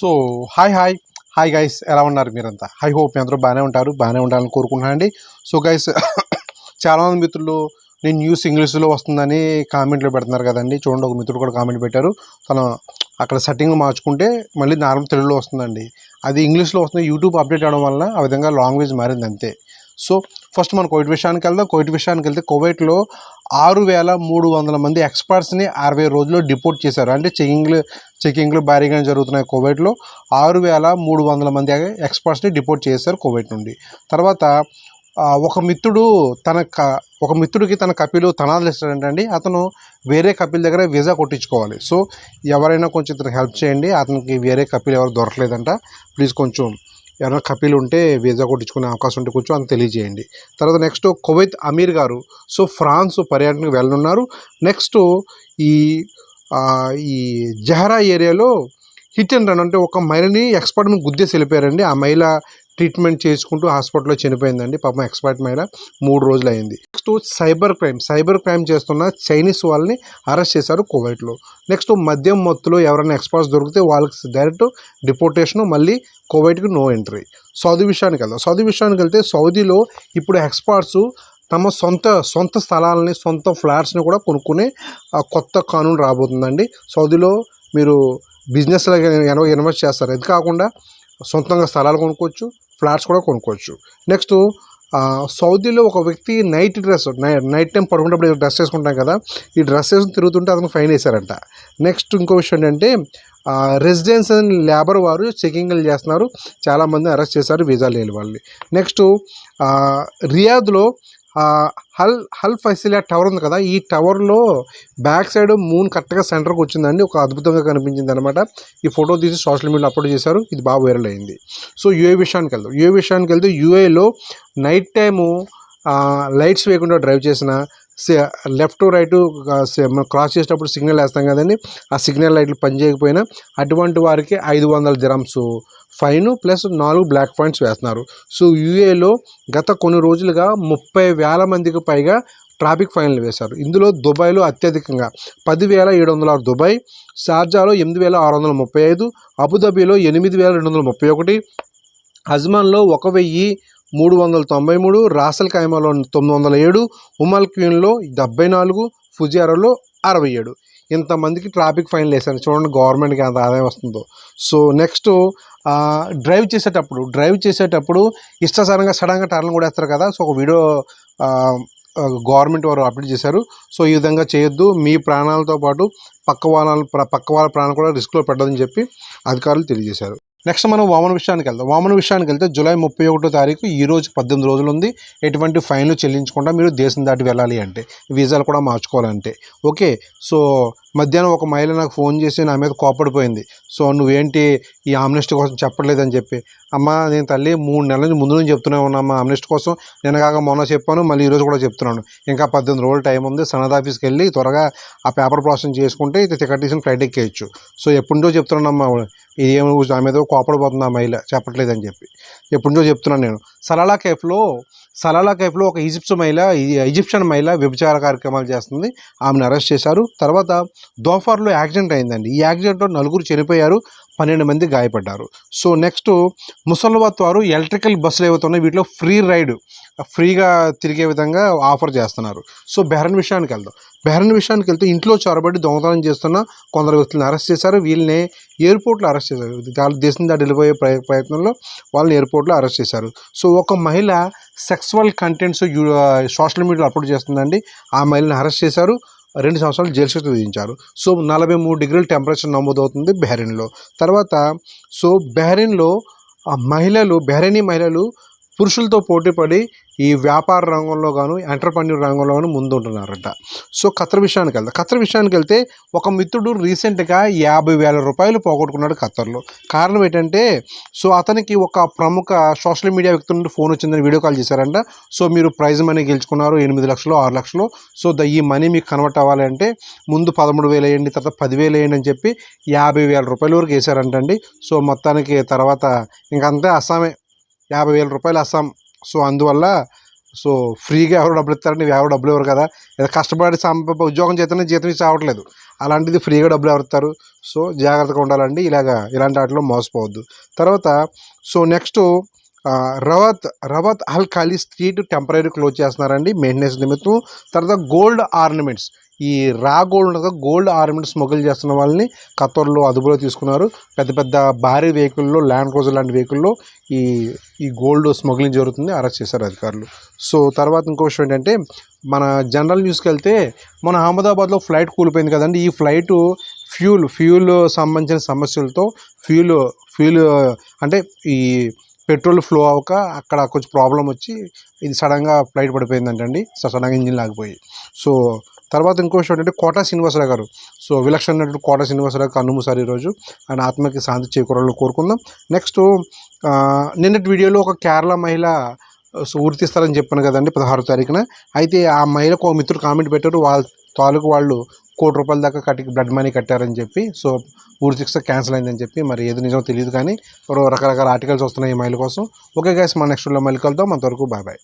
So hi hi. Hi guys ఎలా ఉన్నారు మీరంతా? హై హోప్ మీ అందరూ బాగానే ఉంటారు బాగానే ఉండాలని కోరుకుంటున్నాను అండి సో గైస్ చాలామంది మిత్రులు నేను న్యూస్ ఇంగ్లీష్లో వస్తుందని కామెంట్లు పెడుతున్నారు కదండి. చూడండి ఒక మిత్రుడు కూడా కామెంట్ పెట్టారు. తను అక్కడ సెట్టింగ్ మార్చుకుంటే మళ్ళీ నార్మల్ తెలుగులో వస్తుందండి. అది ఇంగ్లీష్లో వస్తుంది యూట్యూబ్ అప్డేట్ అవడం వల్ల ఆ విధంగా లాంగ్వేజ్ మారింది అంతే. సో ఫస్ట్ మనం కోవిడ్ విషయానికి వెళ్దాం. కోవిడ్ విషయానికి వెళ్తే కోవిడ్లో ఆరు వేల మూడు వందల మంది ఎక్స్పర్ట్స్ని అరవై రోజుల్లో డిపోర్ట్ చేశారు. అంటే చెకింగ్లు చెకింగ్లు భారీగా జరుగుతున్నాయి కోవిడ్లో. ఆరు వేల మూడు వందల మంది ఎక్స్పర్ట్స్ని డిపోర్ట్ చేశారు కోవిడ్ నుండి. తర్వాత ఒక మిత్రుడు తన క ఒక మిత్రుడికి తన కపిలు తనాలు ఇస్తాడంటండి అతను వేరే కపిల్ దగ్గర వీసా కొట్టించుకోవాలి. సో ఎవరైనా కొంచెం ఇతను హెల్ప్ చేయండి. అతనికి వేరే కపిల్ ఎవరు దొరకలేదంట. ప్లీజ్ కొంచెం ఎవరైనా కపిల్ ఉంటే వీసా కొట్టించుకునే అవకాశం ఉంటే కొంచెం అని తెలియజేయండి. తర్వాత నెక్స్ట్ కువైత్ అమీర్ గారు. సో ఫ్రాన్స్ పర్యటనకు వెళ్ళనున్నారు. నెక్స్ట్ ఈ ఈ జహరా ఏరియాలో హిట్ అండ్ రన్ అంటే ఒక మహిళని ఎక్స్పర్ట్ని గుద్దేసి వెళ్ళిపోయారండి. ఆ మహిళ ట్రీట్మెంట్ చేసుకుంటూ హాస్పిటల్లో చనిపోయిందండి. పాపం ఎక్స్పర్ట్ మహిళ మూడు రోజులు అయింది next cyber crime cyber crime చేస్తున్న చైనీస్ వాళ్ళని అరెస్ట్ చేశారు కువైట్లో. నెక్స్ట్ మద్యం మత్తులో ఎవరైనా ఎక్స్పర్ట్స్ దొరికితే వాళ్ళకి డైరెక్ట్ డిపోర్టేషన్ మళ్ళీ కువైట్కి నో ఎంట్రీ. సౌదీ విషయానికి వెళ్దాం. సౌదీ విషయానికి వెళ్తే సౌదీలో ఇప్పుడు ఎక్స్పర్ట్స్ తమ సొంత సొంత స్థలాలని సొంత ఫ్లాట్స్ని కూడా కొనుక్కునే ఆ, కొత్త కానూన్ రాబోతుందండి. సౌదీలో మీరు బిజినెస్లో ఇన్వెస్ట్ చేస్తారు. ఇది కాకుండా సొంతంగా స్థలాలు కొనుక్కోవచ్చు ఫ్లాట్స్ కూడా కొనుక్కోవచ్చు. నెక్స్ట్ సౌదీలో ఒక వ్యక్తి నైట్ డ్రెస్ నైట్ టైం పడుకున్నప్పుడు డ్రెస్ వేసుకుంటాం కదా ఈ డ్రెస్ వేసుకుని తిరుగుతుంటే అతను ఫైన్ వేశారంట. నెక్స్ట్ ఇంకో విషయం ఏంటంటే రెసిడెన్స్ అండ్ లేబర్ వారు చెకింగ్లు చేస్తున్నారు. చాలామంది అరెస్ట్ చేశారు వీసా లేని వాళ్ళని. నెక్స్ట్ రియాద్లో హల్ హల్ ఫైసిలియా టవర్ ఉంది కదా ఈ టవర్లో బ్యాక్ సైడ్ మూన్ కరెక్ట్గా సెంటర్కి వచ్చిందండి ఒక అద్భుతంగా కనిపించింది అనమాట ఈ ఫోటో తీసి సోషల్ మీడియాలో అప్లోడ్ చేశారు ఇది బాగా వైరల్ అయింది. సో యూఏ విషయానికి వెళ్దాం. యూఏ విషయానికి వెళ్తే యూఏలో నైట్ టైము లైట్స్ వేయకుండా డ్రైవ్ చేసిన లెఫ్ట్ రైట్ క్రాస్ చేసేటప్పుడు సిగ్నల్ వేస్తాం కదండి. ఆ సిగ్నల్ లైట్లు పనిచేయకపోయినా అటువంటి వారికి ఐదు వందల దిరమ్స్ ఫైన్ ప్లస్ నాలుగు బ్లాక్ పాయింట్స్ వేస్తున్నారు. సో యూఏలో గత కొన్ని రోజులుగా ముప్పై వేల మందికి పైగా ట్రాఫిక్ ఫైన్లు వేశారు. ఇందులో దుబాయ్లో అత్యధికంగా పదివేల ఏడు వందల ఆరు దుబాయ్ షార్జాలో ఎనిమిది వేల ఆరు వందల ముప్పై ఐదు అబుదాబీలో ఎనిమిది వేల రెండు వందల ముప్పై ఒకటి అజ్మాన్లో ఒక వెయ్యి మూడు వందల తొంభై మూడు రాసల్ ఖైమాలో తొమ్మిది వందల ఏడు ఉమల్ క్వీన్లో డెబ్బై నాలుగు ఫుజియారాలో అరవై ఏడు. ఇంతమందికి ట్రాఫిక్ ఫైన్లు వేశారు. చూడండి గవర్నమెంట్కి ఎంత ఆదాయం వస్తుందో. సో నెక్స్ట్ డ్రైవ్ చేసేటప్పుడు డ్రైవ్ చేసేటప్పుడు ఇష్టసారంగా సడన్గా టర్న్ కూడా వేస్తారు కదా. సో ఒక వీడియో గవర్నమెంట్ వారు అప్డేట్ చేశారు. సో ఈ విధంగా చేయొద్దు. మీ ప్రాణాలతో పాటు పక్క వాళ్ళ పక్క వాళ్ళ ప్రాణాలు కూడా రిస్క్లో పెట్టదని చెప్పి అధికారులు తెలియజేశారు. నెక్స్ట్ మనం వామన విషయానికి వెళ్దాం. వామన విషయానికి వెళ్తే జూలై ముప్పై ఒకటో తారీఖు ఈ రోజు పద్దెనిమిది రోజులు ఉంది. ఎటువంటి ఫైన్లు చెల్లించకుండా మీరు దేశం దాటి వెళ్ళాలి అంటే వీసాలు కూడా మార్చుకోవాలంటే. ఓకే సో మధ్యాహ్నం ఒక మహిళ నాకు ఫోన్ చేసి నా మీద కోపడిపోయింది. సో నువ్వేంటి ఈ ఆమ్నెస్ట్ కోసం చెప్పట్లేదని చెప్పి. అమ్మ నేను తల్లి మూడు నెలల నుంచి ముందు నుంచి చెప్తూనే ఉన్నామ్మా ఆమ్నెస్ట్ కోసం. నేను కాక మొన్న చెప్పాను మళ్ళీ ఈరోజు కూడా చెప్తున్నాను. ఇంకా పద్దెనిమిది రోజులు టైం ఉంది. సనద్ ఆఫీస్కి వెళ్ళి త్వరగా ఆ పేపర్ ప్రాసెస్ చేసుకుంటే ఇది టికెట్ తీసుకుని ఫ్లైట్ ఎక్కేయచ్చు. సో ఎప్పుడో చెప్తున్నానమ్మా ఇది ఏమో నా మీద కోపడిపోతుంది ఆ మహిళ చెప్పట్లేదని చెప్పి. ఎప్పుడో చెప్తున్నాను నేను. సలాలా కేఫ్లో సలాలా కేఫ్లో ఒక ఈజిప్ట్ మహిళ ఈ- ఈజిప్షియన్ మహిళ వ్యభిచార కార్యక్రమాలు చేస్తుంది. ఆమెను అరెస్ట్ చేశారు. తర్వాత దోఫార్లో యాక్సిడెంట్ అయిందండి. ఈ యాక్సిడెంట్లో నలుగురు చనిపోయారు. పన్నెండు మంది గాయపడ్డారు. సో నెక్స్ట్ ముసల్వాత్ వారు ఎలక్ట్రికల్ బస్సులు ఏవైతే ఉన్నాయో వీటిలో ఫ్రీ రైడ్ ఫ్రీగా తిరిగే విధంగా ఆఫర్ చేస్తున్నారు. సో బెహరన్ విషయానికి వెళ్దాం. బెహరన్ విషయానికి వెళ్తే ఇంట్లో చొరబడి దొంగతనం చేస్తున్న కొందరు వ్యక్తులను అరెస్ట్ చేశారు. వీళ్ళని ఎయిర్పోర్ట్లో అరెస్ట్ చేశారు. వాళ్ళ దేశం దాటి ప్రయత్నంలో వాళ్ళని ఎయిర్పోర్ట్లో అరెస్ట్ చేశారు. సో ఒక మహిళ సెక్సువల్ కంటెంట్స్ సోషల్ మీడియాలో అప్లోడ్ చేస్తుందండి. ఆ మహిళని అరెస్ట్ చేశారు. రెండు సంవత్సరాలు జైలు శిక్ష విధించారు. సో నలభై మూడు డిగ్రీల టెంపరేచర్ నమోదవుతుంది బెహరీన్లో. తర్వాత సో బెహరీన్లో మహిళలు బెహరీనీ మహిళలు పురుషులతో పోటీపడి ఈ వ్యాపార రంగంలో గాను ఎంటర్ప్రెన్యూర్ రంగంలో గాను ముందుంటున్నారట. సో ఖత్తర్ విషయానికి వెళ్తా ఖత్తర్ విషయానికి వెళ్తే ఒక మిత్రుడు రీసెంట్గా యాభై వేల రూపాయలు పోగొట్టుకున్నాడు ఖత్తర్లో. కారణం ఏంటంటే సో అతనికి ఒక ప్రముఖ సోషల్ మీడియా వ్యక్తి నుండి ఫోన్ వచ్చిందని వీడియో కాల్ చేశారంట. సో మీరు ప్రైజ్ మనీ గెలుచుకున్నారు ఎనిమిది లక్షలు ఆరు లక్షలు. సో ద ఈ మనీ మీకు కన్వర్ట్ అవ్వాలంటే ముందు పదమూడు వేలు వేయండి తర్వాత పదివేలు వేయండి అని చెప్పి యాభై వేల రూపాయల వరకు వేశారంటండి. సో మొత్తానికి తర్వాత ఇంకంతే అస్సామే యాభై వేల రూపాయలు అస్సాం. సో అందువల్ల సో ఫ్రీగా ఎవరు డబ్బులు ఇస్తారంటే ఎవరు డబ్బులు ఇవ్వరు కదా. ఏదో కష్టపడి సంప ఉద్యోగం చేతనే జీతం ఇచ్చి రావట్లేదు. అలాంటిది ఫ్రీగా డబ్బులు ఎవరుతారు సో జాగ్రత్తగా ఉండాలండి. ఇలాగా ఇలాంటి వాటిలో మోసపోవద్దు. తర్వాత సో నెక్స్ట్ రవత్ రవత్ అల్ ఖాళీ స్ట్రీట్ టెంపరీ క్లోజ్ చేస్తున్నారండి మెయింటెనెన్స్ నిమిత్తం. తర్వాత గోల్డ్ ఆర్నమెంట్స్. ఈ రా గోల్డ్ గోల్డ్ ఆర్నమెంట్స్ స్మగుల్ చేస్తున్న వాళ్ళని ఖతర్లో అదుపులో తీసుకున్నారు. పెద్ద పెద్ద భారీ వెహికల్లో ల్యాండ్ క్రోజర్ లాంటి వెహికల్లో ఈ ఈ గోల్డ్ స్మగ్లింగ్ జరుగుతుంది అరెస్ట్ చేశారు అధికారులు. సో తర్వాత ఇంకో విషయం ఏంటంటే మన జనరల్ న్యూస్కి వెళ్తే మన అహ్మదాబాద్లో ఫ్లైట్ కూలిపోయింది కదండి. ఈ ఫ్లైట్ ఫ్యూల్ ఫ్యూల్ సంబంధించిన సమస్యలతో ఫ్యూల్ ఫ్యూల్ అంటే ఈ పెట్రోల్ ఫ్లో అవ్వక అక్కడ కొంచెం ప్రాబ్లం వచ్చి ఇది సడన్గా ఫ్లైట్ పడిపోయిందంటండి. సడన్గా ఇంజిన్ లాగిపోయి. సో తర్వాత ఇంకో విషయం ఏంటంటే కోటా శ్రీనివాసరావు గారు. సో విలక్షణమైనటువంటి కోట కోటా శ్రీనివాసరావు కన్నుమూసారు ఈరోజు. ఆయన ఆత్మకి శాంతి చేకూరాలని కోరుకుందాం. నెక్స్ట్ నిన్నటి వీడియోలో ఒక కేరళ మహిళ సో చెప్పాను కదండి పదహారో తారీఖున. అయితే ఆ మహిళకు ఒక మిత్రుడు కామెంట్ పెట్టారు. వాళ్ళ తాలూకు వాళ్ళు కోటి రూపాయల దాకా కట్టి బ్లడ్ మనీ కట్టారని చెప్పి సో ఊరి శిక్ష క్యాన్సిల్ అయిందని చెప్పి మరి ఏది నిజమో తెలియదు కానీ రకరకాల ఆర్టికల్స్ వస్తున్నాయి ఈ మైల్ కోసం. ఓకే గైస్ మన నెక్స్ట్లో మళ్ళీ కలుద్దాం. అంతవరకు బాయ్ బాయ్